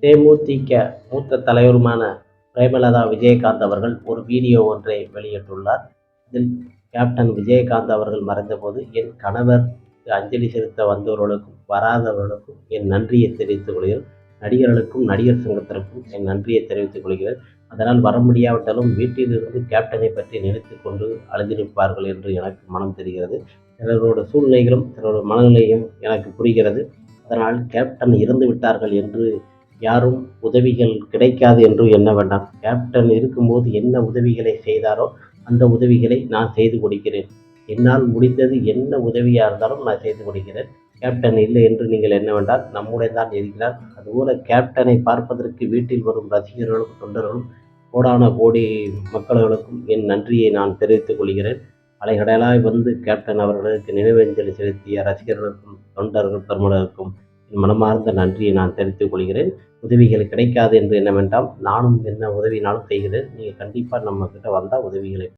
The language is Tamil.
தேமுதிக மூத்த தலைவருமான பிரேமலதா விஜயகாந்த் அவர்கள் ஒரு வீடியோ ஒன்றை வெளியிட்டுள்ளார். இதில் கேப்டன் விஜயகாந்த் அவர்கள் மறைந்தபோது என் கணவர் அஞ்சலி செலுத்த வந்தவர்களுக்கும் வராதவர்களுக்கும் என் நன்றியை தெரிவித்துக் கொள்கிறேன். நடிகர்களுக்கும் நடிகர் சங்கத்திற்கும் என் நன்றியை தெரிவித்துக் கொள்கிறேன். அதனால் வர முடியாவிட்டாலும் வீட்டிலிருந்து கேப்டனை பற்றி நினைத்து கொண்டு அழுதிருப்பார்கள் என்று எனக்கு மனம் தெரிகிறது. சிலரோட சூழ்நிலைகளும் சிலரோட மனநிலையும் எனக்கு புரிகிறது. அதனால் கேப்டன் இறந்து விட்டார்கள் என்று யாரும் உதவிகள் கிடைக்காது என்று எண்ண வேண்டாம். கேப்டன் இருக்கும்போது என்ன உதவிகளை செய்தாரோ அந்த உதவிகளை நான் செய்து கொடுக்கிறேன் என்னால் முடிந்தது என்ன உதவியாக இருந்தாலும் நான் செய்து கொடுக்கிறேன் கேப்டன் இல்லை என்று நீங்கள் என்ன வேண்டால் நம்முடைய தான் இருக்கிறார். அதுபோல கேப்டனை பார்ப்பதற்கு வீட்டில் வரும் ரசிகர்களும் தொண்டர்களும் கோடான கோடி மக்களுக்கும் என் நன்றியை நான் தெரிவித்துக் கொள்கிறேன். அலைகடலாய் வந்து கேப்டன் அவர்களுக்கு நினைவஞ்சலி செலுத்திய ரசிகர்களுக்கும் தொண்டர்கள் பெருமளவுக்கும் மனமார்ந்த நன்றியை நான் தெரிவித்துக் கொள்கிறேன். உதவிகள் கிடைக்காது என்று என்னவென்றால் வேண்டாம் நானும் என்ன உதவினாலும் செய்கிறேன். நீங்கள் கண்டிப்பாக நம்மக்கிட்ட வந்தால் உதவிகளை